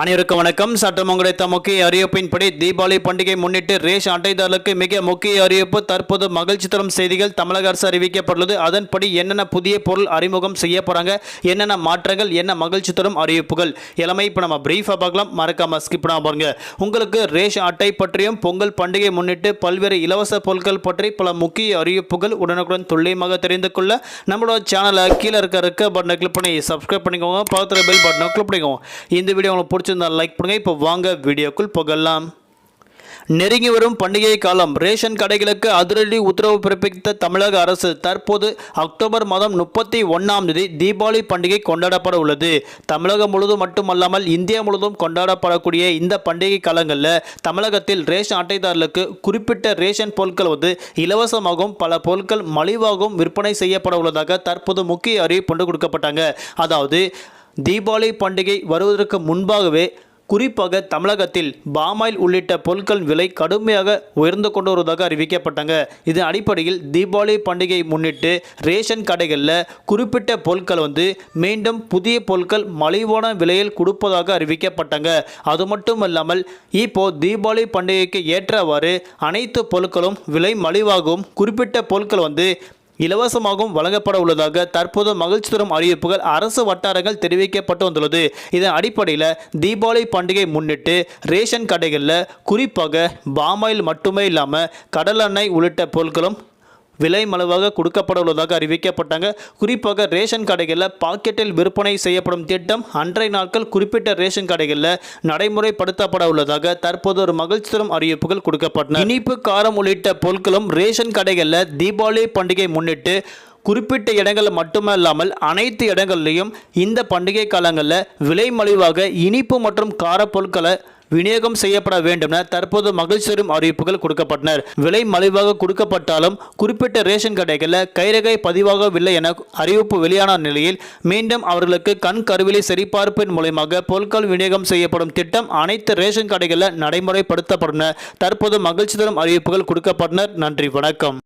அனைவருக்கும் வணக்கம். சட்டம் கிடைத்த முக்கிய அறிவிப்பின்படி தீபாவளி பண்டிகை முன்னிட்டு ரேஷன் அட்டைதாரர்களுக்கு மிக முக்கிய அறிவிப்பு தற்போது மகிழ்ச்சி தரும் செய்திகள் தமிழக அரசு அறிவிக்கப்பட்டுள்ளது. அதன்படி என்னென்ன புதிய பொருள் அறிமுகம் செய்ய போறாங்க என்னென்ன மாற்றங்கள் என்ன மகிழ்ச்சி தரும் அறிவிப்புகள் எல்லாமே இப்போ நம்ம பிரீஃபாக பார்க்கலாம். மறக்காம ஸ்கிப் பண்ணாமல் பாருங்க. உங்களுக்கு ரேஷ் அட்டை பற்றியும் பொங்கல் பண்டிகை முன்னிட்டு பல்வேறு இலவச பொருட்கள் பற்றி பல முக்கிய அறிவிப்புகள் உடனுக்குடன் துல்லியமாக தெரிந்து கொள்ள நம்மளோட சேனலை கீழே இருக்க இருக்க பட்டனை கிளிக் பண்ணி சப்ஸ்கிரைப் பண்ணிக்கோங்க. பக்கத்தில் பெல் பட்டனை கிளிக் பண்ணிக்கோங்க. இந்த வீடியோ உங்களுக்கு பிடிச்சிருந்தால் லைக் பண்ணுங்கள் இப்போ வாங்க வீடியோக்குள் போகலாம். நெருங்கி வரும் பண்டிகை காலம். ரேஷன் கடைகளுக்கு அதிரடி உத்தரவு பிறப்பித்த தமிழக அரசு தற்போது அக்டோபர் மாதம் முப்பத்தி ஒன்றாம் தேதி தீபாவளி பண்டிகை கொண்டாடப்பட உள்ளது. தமிழகம் முழுவதும் மட்டுமல்லாமல் இந்தியா முழுவதும் கொண்டாடப்படக்கூடிய இந்த பண்டிகை காலங்களில் தமிழகத்தில் ரேஷன் அட்டைதாரர்களுக்கு குறிப்பிட்ட ரேஷன் பொருட்கள் வந்து இலவசமாகவும் பல பொருட்கள் மலிவாகவும் விற்பனை செய்யப்பட உள்ளதாக தற்போது முக்கிய அறிவிப்பு கொண்டு கொடுக்கப்பட்டாங்க. அதாவது தீபாவளி பண்டிகை வருவதற்கு முன்பாகவே குறிப்பாக தமிழகத்தில் பாமாயில் உள்ளிட்ட பொருட்கள் விலை கடுமையாக உயர்ந்து கொண்டு வருவதாக அறிவிக்கப்பட்டாங்க. இதன் அடிப்படையில் தீபாவளி பண்டிகையை முன்னிட்டு ரேஷன் கடைகளில் குறிப்பிட்ட பொருட்கள் வந்து மீண்டும் புதிய பொருட்கள் மலிவான விலையில் கொடுப்பதாக அறிவிக்கப்பட்டாங்க. அது மட்டும் இல்லாமல் இப்போ தீபாவளி பண்டிகைக்கு ஏற்றவாறு அனைத்து பொருட்களும் விலை மலிவாகவும் குறிப்பிட்ட பொருட்கள் வந்து இலவசமாகவும் வழங்கப்பட உள்ளதாக தற்போது மகிழ்ச்சி தரும் அறிவிப்புகள் அரசு வட்டாரங்கள் தெரிவிக்கப்பட்டு வந்துள்ளது. இதன் அடிப்படையில் தீபாவளி பண்டிகை முன்னிட்டு ரேஷன் கடைகளில் குறிப்பாக பாமாயில் மட்டுமே இல்லாமல் கடலெண்ணெய் உள்ளிட்ட பொருட்களும் விலை மலுவாக கொடுக்கப்படவுள்ளதாக அறிவிக்கப்பட்டாங்க. குறிப்பாக ரேஷன் கடைகளில் பாக்கெட்டில் விற்பனை செய்யப்படும் திட்டம் அன்றைய நாட்கள் குறிப்பிட்ட ரேஷன் கடைகளில் நடைமுறைப்படுத்தப்பட உள்ளதாக தற்போது ஒரு மகிழ்ச்சி தரும் அறிவிப்புகள் கொடுக்கப்பட்டன. இனிப்பு காரம் உள்ளிட்ட பொருட்களும் ரேஷன் கடைகளில் தீபாவளி பண்டிகை முன்னிட்டு குறிப்பிட்ட இடங்கள் மட்டுமல்லாமல் அனைத்து இடங்கள்லையும் இந்த பண்டிகை காலங்களில் விலை மலிவாக இனிப்பு மற்றும் காரப்பொருட்களை விநியோகம் செய்யப்பட வேண்டும் என தற்போது மகிழ்ச்சி தரும் அறிவிப்புகள் கொடுக்கப்பட்டனர். விலை மலிவாக கொடுக்கப்பட்டாலும் குறிப்பிட்ட ரேஷன் கடைகளில் கைரகை பதிவாகவில்லை என அறிவிப்பு வெளியான நிலையில் மீண்டும் அவர்களுக்கு கண் கருவிலை சரிபார்ப்பின் மூலயமாக பொருட்கள் விநியோகம் செய்யப்படும் திட்டம் அனைத்து ரேஷன் கடைகளில் நடைமுறைப்படுத்தப்படும் தற்போது மகிழ்ச்சி தரும் அறிவிப்புகள் கொடுக்கப்பட்டனர். நன்றி வணக்கம்.